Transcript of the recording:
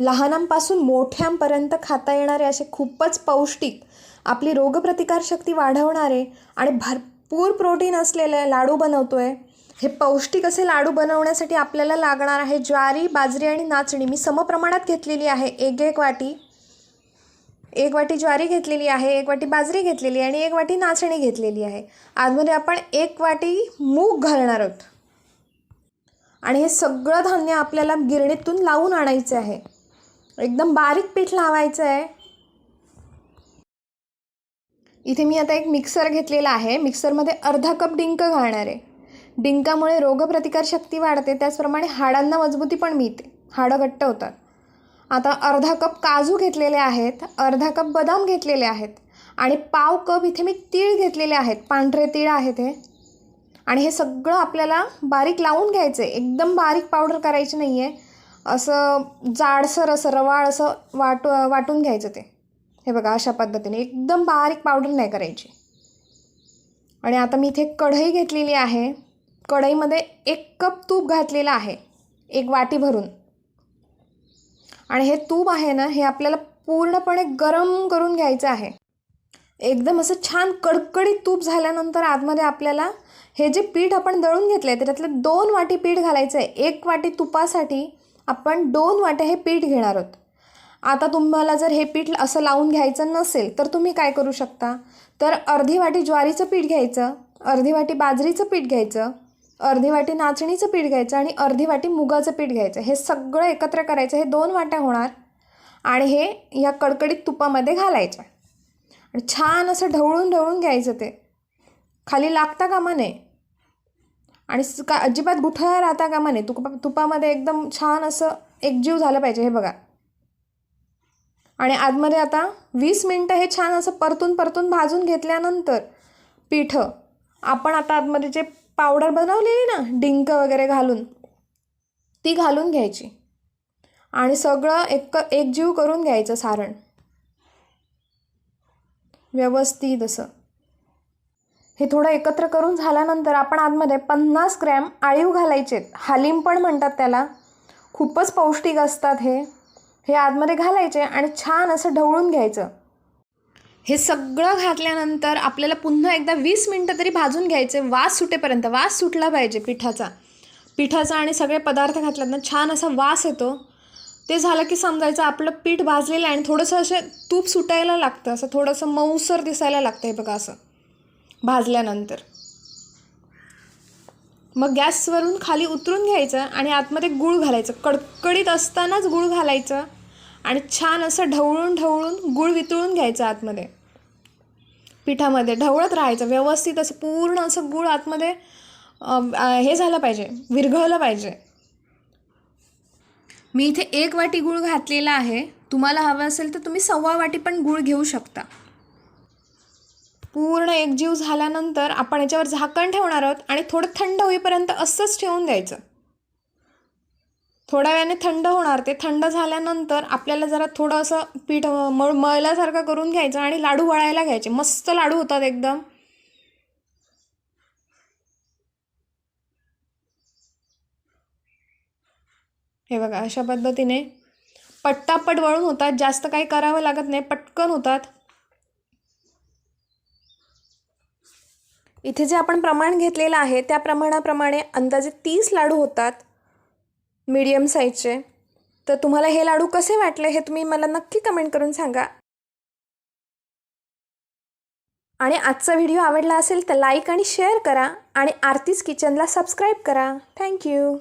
लहानांपासून मोठ्यांपर्यंत खाता येणारे असे खूपच पौष्टिक आपली रोगप्रतिकारशक्ती वाढवणारे आणि भरपूर प्रोटीन असलेले लाडू बनवतो आहे हे पौष्टिक असे लाडू बनवण्यासाठी आपल्याला लागणार आहे ज्वारी बाजरी आणि नाचणी. मी समप्रमाणात घेतलेली आहे. एक एक वाटी एक वाटी ज्वारी घेतलेली आहे एक वाटी बाजरी घेतलेली आहे आणि एक वाटी नाचणी घेतलेली आहे. आजमध्ये आपण एक वाटी मूग घालणार आहोत. आणि हे सगळं धान्य आपल्याला गिरणीतून लावून आणायचं आहे. एकदम बारीक पीठ लावायचं आहे. इथे मी आता एक मिक्सर घेतलेला आहे. मिक्सरमध्ये अर्धा कप डिंक घालणार आहे. डिंकामुळे रोगप्रतिकारशक्ती वाढते त्याचप्रमाणे हाडांना मजबूती पण मिळते. हाडं घट्ट होतात. आता अर्धा कप काजू घेतलेले आहेत अर्धा कप बदाम घेतलेले आहेत आणि पाव कप इथे मी तीळ घेतलेले आहेत. पांढरे तीळ आहेत हे. आणि हे सगळं आपल्याला बारीक लावून घ्यायचं आहे एकदम बारीक पावडर करायची नाही आहे असं जाडसर असं रवाळ असं वाट वाटून घ्यायचं ते. हे बघा अशा पद्धतीने. एकदम बारीक पावडर नाही करायची. आणि आता मी इथे कढई घेतलेली आहे. कढईमध्ये एक कप तूप घातलेलं आहे. एक वाटी भरून. आणि हे तूप आहे ना हे आपल्याला पूर्णपणे गरम करून घ्यायचं आहे. एकदम असं छान कडकडीत तूप झाल्यानंतर आतमध्ये आपल्याला हे जे पीठ आपण दळून घेतलं आहे त्याच्यातलं दोन वाटी पीठ घालायचं आहे एक वाटी तुपासाठी आपण दोन वाट्या हे पीठ घेणार आहोत. आता तुम्हाला जर हे पीठ असं लावून घ्यायचं नसेल तर तुम्ही काय करू शकता? तर अर्धी वाटी ज्वारीचं पीठ घ्यायचं अर्धी वाटी बाजरीचं पीठ घ्यायचं अर्धी वाटी नाचणीचं पीठ घ्यायचं आणि अर्धी वाटी मुगाचं पीठ घ्यायचं. हे सगळं एकत्र करायचं हे दोन वाट्या होणार आणि हे या कडकडीत तुपामध्ये घालायचं. आणि छान असं ढवळून ढवळून घ्यायचं ते. खाली लागता कामा नये. आणि का अजिबात गुठळ्या राहता कामा नये. तुपा तुपामध्ये एकदम छान असं एकजीव झालं पाहिजे हे बघा. आणि आतमध्ये आता वीस मिनटं हे छान असं परतून परतून भाजून घेतल्यानंतर पिठं आपण आता आतमध्ये जे पावडर बनवलेली ना डिंक वगैरे घालून ती घालून घ्यायची. आणि सगळं एक एकजीव करून घ्यायचं सारण. व्यवस्थित असं. हे थोडं एकत्र करून झाल्यानंतर आपण आतमध्ये पन्नास ग्रॅम आळीव घालायचे हालीम पण म्हणतात त्याला. खूपच पौष्टिक असतात हे. हे आतमध्ये घालायचे आणि छान असं ढवळून घ्यायचं. हे सगळं घातल्यानंतर आपल्याला पुन्हा एकदा वीस मिनटं तरी भाजून घ्यायचे. वास सुटेपर्यंत. वास सुटला पाहिजे पिठाचा. पिठाचा आणि सगळे पदार्थ घातल्यात ना छान असा वास येतो. ते झालं की समजायचं आपलं पीठ भाजलेलं आहे आणि थोडंसं असे तूप सुटायला लागतं. असं थोडंसं मऊसर दिसायला लागतं हे बघा असं. भाजल्यानंतर. मग गॅसवरून खाली उतरून घ्यायचं आणि आतमध्ये गूळ घालायचं. कडकडीत असतानाच गूळ घालायचं आणि छान असं ढवळून ढवळून गूळ वितळून घ्यायचं आतमध्ये. पिठामध्ये ढवळत राहायचं. व्यवस्थित असं पूर्ण असं गूळ आतमध्ये हे झालं पाहिजे. विरघळलं पाहिजे. मी इथे एक वाटी गूळ घातलेला आहे. तुम्हाला हवं असेल तर तुम्ही सव्वा वाटी पण गूळ घेऊ शकता. पूर्ण एकजीव झाल्यानंतर आपण याच्यावर झाकण ठेवणार आहोत आणि थोडं थंड होईपर्यंत असंच ठेवून द्यायचं. थोड्या वेळाने थंड होणार ते थंड झाल्यानंतर आपल्याला जरा थोडं असं पीठ मळ मळल्यासारखं करून घ्यायचं आणि लाडू वळायला घ्यायचे. मस्त लाडू होतात एकदम. हे बघा अशा पद्धतीने पट्टापट वळून होतात. जास्त काही करावं लागत नाही पटकन होतात. इथे जे आपण प्रमाण घेतलेलं आहे त्या प्रमाणाप्रमाणे अंदाजे तीस लाडू होतात मीडियम साईजचे तर तुम्हाला हे लाडू कसे वाटले हे तुम्ही मला नक्की कमेंट करून सांगा. आणि आजचा व्हिडिओ आवडला असेल तर लाईक आणि शेअर करा आणि आरतीज किचनला सबस्क्राईब करा. थँक्यू